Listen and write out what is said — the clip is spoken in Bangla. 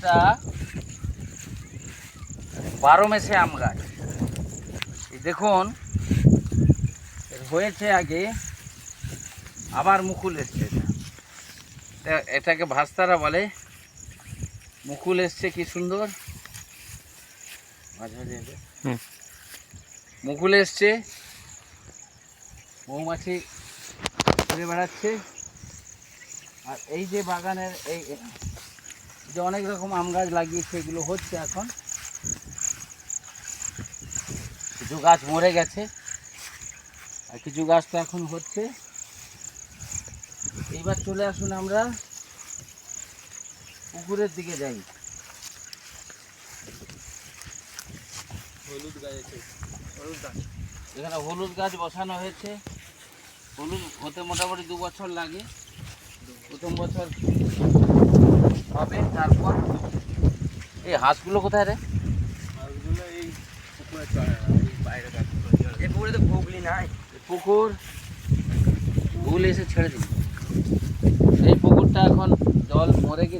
একটা বারো মেসে আম গাছ। দেখুন হয়েছে আগে আবার মুকুল এসছে। এটা। এটা- এটাকে ভাস্তারা বলে। মুকুল এসছে কি সুন্দর? মাঝে মাঝে মুকুল এসছে। মৌমাছি ঘুরে বেড়াচ্ছে। আর এই যে বাগানের এই যে অনেক রকম আম গাছ লাগিয়েছে এগুলো হচ্ছে এখন। কিছু গাছ মরে গেছে আর কিছু গাছ তো এখন হচ্ছে। এইবার চলে আসুন আমরা পুকুরের দিকে যাই। হলুদ গাছ আছে। হলুদ গাছ। এখানে হলুদ গাছ বসানো হয়েছে। হলুদ হতে মোটামুটি দু বছর লাগে। প্রথম বছর হবে তারপর এই হাঁসগুলো কোথায় রে? হাঁসগুলো এই পুকুরে চড়ে বাইরে এই পুকুরে তো ঘুগলি নাই। পুকুর ভুল এসে ছেড়ে দিই এই পুকুরটা এখন জল মরে গেছে।